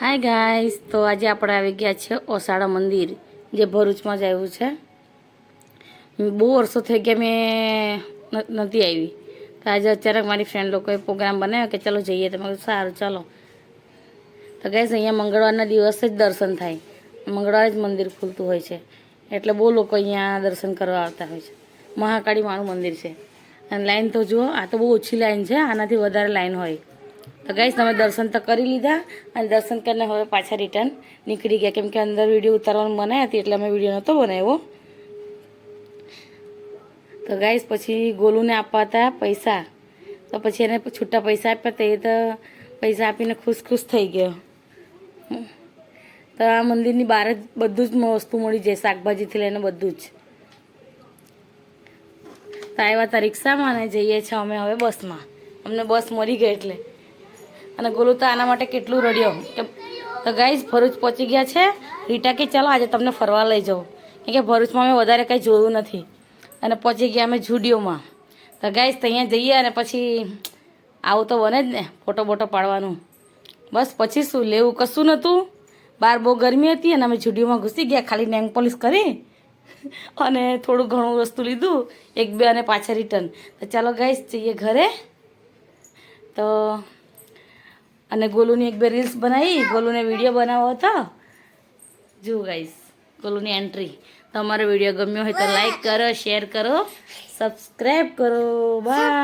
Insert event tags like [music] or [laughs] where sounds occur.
Hi guys તો આજે આપણે આવી ગયા છે ઓસાળા મંદિર, જે ભરૂચમાં જ આવ્યું છે. બહુ વર્ષો થઈ ગયા મેં નથી આવી. તો આજે અચાનક મારી ફ્રેન્ડ લોકોએ પ્રોગ્રામ બનાવ્યો કે ચલો જઈએ. તો મેં સારું, ચાલો. તો ગાઈસ અહીંયા મંગળવારના દિવસે જ દર્શન થાય. મંગળવારે જ મંદિર ખુલતું હોય છે. એટલે બહુ લોકો અહીંયા દર્શન કરવા આવતા હોય છે. મહાકાળી માનું મંદિર છે. અને લાઈન તો જુઓ, આ તો બહુ ઓછી લાઈન છે. આનાથી વધારે લાઈન હોય. તો ગાઈશ તમે દર્શન તો કરી લીધા અને દર્શન કરીને હવે પાછા રિટર્ન નીકળી ગયા. કેમ કે અંદર વીડિયો ઉતારવાનું મનાઈ હતી એટલે અમે વીડિયો નહોતો બનાવ્યો. તો ગાઈશ પછી ગોલુને આપવા હતા પૈસા. તો પછી એને છૂટા પૈસા આપ્યા તો તો પૈસા આપીને ખુશ ખુશ થઈ ગયો. તો આ મંદિરની બહાર જ બધું જ વસ્તુ મળી જાય, શાકભાજીથી લઈને બધું જ. તો આવ્યા હતા રિક્ષામાં અને જઈએ છીએ અમે હવે બસમાં. અમને બસ મળી ગઈ એટલે. અને ગોલું તો આના માટે કેટલું રડ્યો કે, તો ગાઈઝ ભરૂચ પહોંચી ગયા છે. રીટા કે, ચાલો, આજે તમને ફરવા લઈ જાઉં. કેમ કે ભરૂચમાં મેં વધારે કંઈ જોયું નથી. અને પહોંચી ગયા અમે જુડિયોમાં. તો ગાઈઝ તો અહીંયા જઈએ અને પછી આવું તો બને જ ને, ફોટો બોટો પાડવાનું. બસ, પછી શું? લેવું કશું નહોતું. બહાર બહુ ગરમી હતી અને અમે જુડિયોમાં ઘૂસી ગયા, ખાલી નેંગ પોલિશ કરી [laughs] અને થોડું ઘણું વસ્તુ લીધું, એક, બે અને પાછા રિટર્ન તો ચાલો ગાઈઝ જઈએ ઘરે. તો અને ગોલુની એક બે રીલ્સ બનાવી. ગોલુને વીડિયો બનાવો હતો. જુઓ ગાઈસ ગોલુની એન્ટ્રી તમારો વીડિયો ગમ્યો હોય તો લાઈક કરો શેર કરો સબસ્ક્રાઈબ કરો. બાય